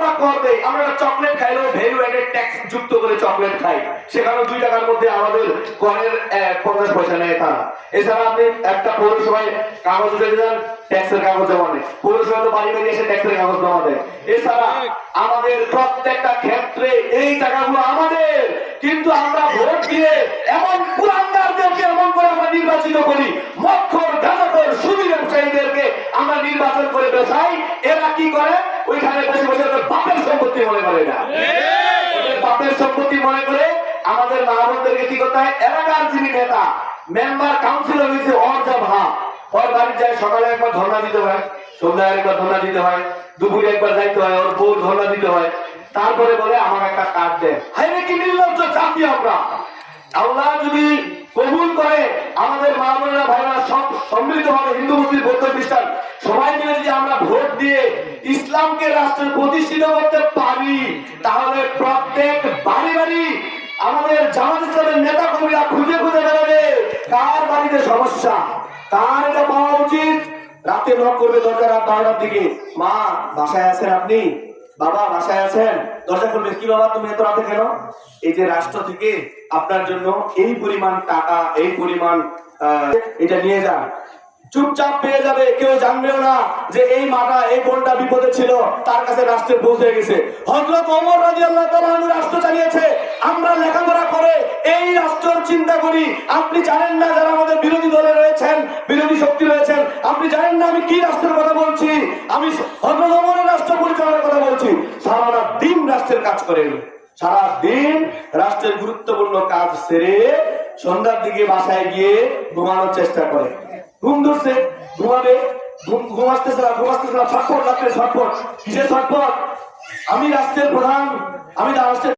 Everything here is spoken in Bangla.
আমরা কর দেই আমরা চকলেট খাইলেও ভ্যালু অ্যাডেড ট্যাক্স যুক্ত করে চকলেট খাই। সেখানে দুই টাকার মধ্যে আমাদের করের পঞ্চাশ পয়সা নেয় তারা। এছাড়া আপনি একটা পৌরসভায় কাগজ উঠে দেন ট্যাক্সের কাগজ জমা নেই। পৌরসভা তো বাড়ি বাড়ি এসে ট্যাক্সের কাগজ জমা দেয়। এছাড়া আমাদের প্রত্যেকটা ক্ষেত্রে এই টাকাগুলো আমাদের। কিন্তু আমরা ভোট দিয়ে এমন পুরান্দারদেরকে এমন করে আমরা নির্বাচিত করি। নির্বাচন করে বেসাই এরা কি করে? ওইখানে বসে বসে বাপের সম্পত্তি মনে করে না। বাপের সম্পত্তি মনে করে আমাদের মা বোনদেরকে কি করতে হয়? এলাকার যিনি নেতা মেম্বার কাউন্সিলর হয়েছে যা ভাব ওর বাড়ি যায় সকালে একবার ধর্ণা দিতে হয় সন্ধ্যায় একবার ধর্ণা দিতে হয় দুপুরে একবার যাইতে হয় ওর বউ ধর্ণা দিতে হয়। তারপরে বলে আমার একটা কার্ড দেন হাইরে কি নির্লজ্জ জাতি আমরা। আল্লাহ যদি কবুল করে আমাদের মা বোনেরা ভাইরা সব সম্মিলিত ভাবে হিন্দু, মুসলিম, বৌদ্ধ, খ্রিস্টান সবাই মিলে যদি আমরা ভোট দিয়ে ইসলামকে রাষ্ট্রে প্রতিষ্ঠিত করতে পারি, তাহলে প্রত্যেক বাড়ি বাড়ি আমাদের জামাত ইসলামের নেতা কর্মীরা খুঁজে খুঁজে বেড়াবে কার বাড়িতে সমস্যা, কার এটা পাওয়া উচিত। রাতে নক করবে দরজা রাত বারোটার দিকে। মা, বাসায় আছেন আপনি? বাবা, বাসায় আছেন? দরজা খুলবে। কি বাবা, তুমি এত রাতে কেন? এই যে রাষ্ট্র থেকে আপনার জন্য এই পরিমাণ টাকা, এই পরিমাণ এটা নিয়ে যান চুপচাপ পেয়ে যাবে, কেউ জানবেও না যে এই মাটা, এই বোনটা বিপদে ছিল, তার কাছে রাষ্ট্রে পৌঁছে গেছে। হজরত ওমর রাজি আল্লাহ রাষ্ট্র চালিয়েছে। আমরা লেখাপড়া করে এই রাষ্ট্রের চিন্তা করি। আপনি জানেন না যারা আমাদের বিরোধী দলে রয়েছেন, বিরোধী শক্তি রয়েছেন, আপনি জানেন না আমি কি রাষ্ট্রের কথা বলছি? আমি হজরত ওমরের রাষ্ট্র পরিচালনার কথা বলছি। সারা দিন রাষ্ট্রের কাজ করেন। সারা দিন রাষ্ট্রের গুরুত্বপূর্ণ কাজ সেরে সন্ধ্যার দিকে বাসায় গিয়ে ঘুমানোর চেষ্টা করে। ঘুম ধরছে, ঘুমাবে, ঘুম না ঘুমাসতেছে না, ছটফট লাগছে, ছটফট। কিসে ছটফট? আমি রাষ্ট্রের প্রধান, আমি রাষ্ট্রের